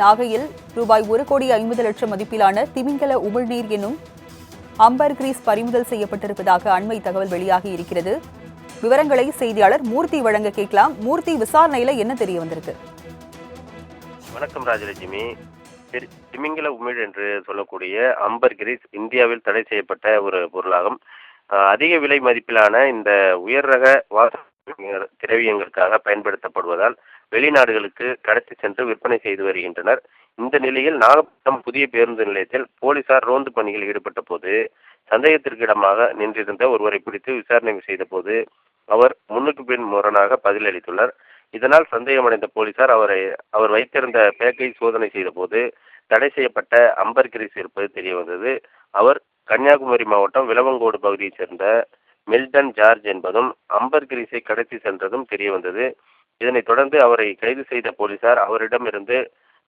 நாகையில் ரூபாய் ஒரு கோடி ஐம்பது லட்சம் மதிப்பிலான திமிங்கல உமிழ்நீர் என்னும் அம்பர் கிரீஸ் பறிமுதல் செய்யப்பட்டிருப்பதாக அண்மை தகவல் வெளியாகி இருக்கிறது. விவரங்களை செய்தியாளர் மூர்த்தி வழங்க கேட்கலாம். மூர்த்தி விசாரணையில என்ன தெரிய வந்திருக்கு? வணக்கம் ராஜலட்சுமி. திமிங்கல உமிழ் என்று சொல்லக்கூடிய அம்பர் கிரீஸ் இந்தியாவில் தடை செய்யப்பட்ட ஒரு பொருளாகும். அதிக விலை மதிப்பிலான இந்த உயர் ரக வாச திரவியங்களுக்காக பயன்படுத்தப்படுவதால் வெளிநாடுகளுக்கு கடத்தி சென்று விற்பனை செய்து வருகின்றனர். இந்த நிலையில் நாகப்பட்டினம் புதிய பேருந்து நிலையத்தில் போலீசார் ரோந்து பணியில் ஈடுபட்ட போது சந்தேகத்திற்கிடமாக நின்றிருந்த ஒருவரை பிடித்து விசாரணை செய்த போது அவர் முன்னுக்கு பின் முரணாக பதிலளித்துள்ளார். இதனால் சந்தேகமடைந்த போலீசார் அவரை அவர் வைத்திருந்த பேக்கை சோதனை செய்தபோது தடை செய்யப்பட்ட அம்பர் கிரீஸ் இருப்பது தெரிய வந்தது. அவர் கன்னியாகுமரி மாவட்டம் விளவங்கோடு பகுதியைச் சேர்ந்த மில்டன் ஜார்ஜ் என்பதும் அம்பர் கிரீஸை கடத்தி சென்றதும் தெரிய வந்தது. இதனைத் தொடர்ந்து அவரை கைது செய்த போலீசார் அவரிடமிருந்து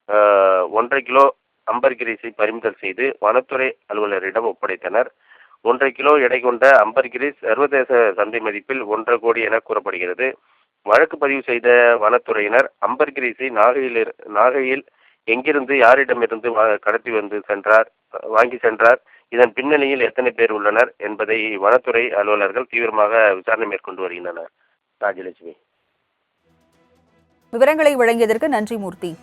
ஆஹ், ஒன்றரை கிலோ அம்பர் கிரீஸை பறிமுதல் செய்து வனத்துறை அலுவலரிடம் ஒப்படைத்தனர். ஒன்றரை கிலோ எடை கொண்ட அம்பர் கிரீஸ் சர்வதேச சந்தை மதிப்பில் ஒன்றரை கோடி என கூறப்படுகிறது. வழக்கு பதிவு செய்த வனத்துறையினர் அம்பர் கிரீஸை நாகையில் இரு- நாகையில் எங்கிருந்து யாரிடமிருந்து கடத்தி வந்து சென்றார் வாங்கி சென்றார்? இதன் பின்னணியில் எத்தனை பேர் உள்ளனர் என்பதை வனத்துறை அலுவலர்கள் தீவிரமாக விசாரணை மேற்கொண்டு வருகின்றனர். ராஜலட்சுமி. விவரங்களை வழங்கியதற்கு நன்றி மூர்த்தி.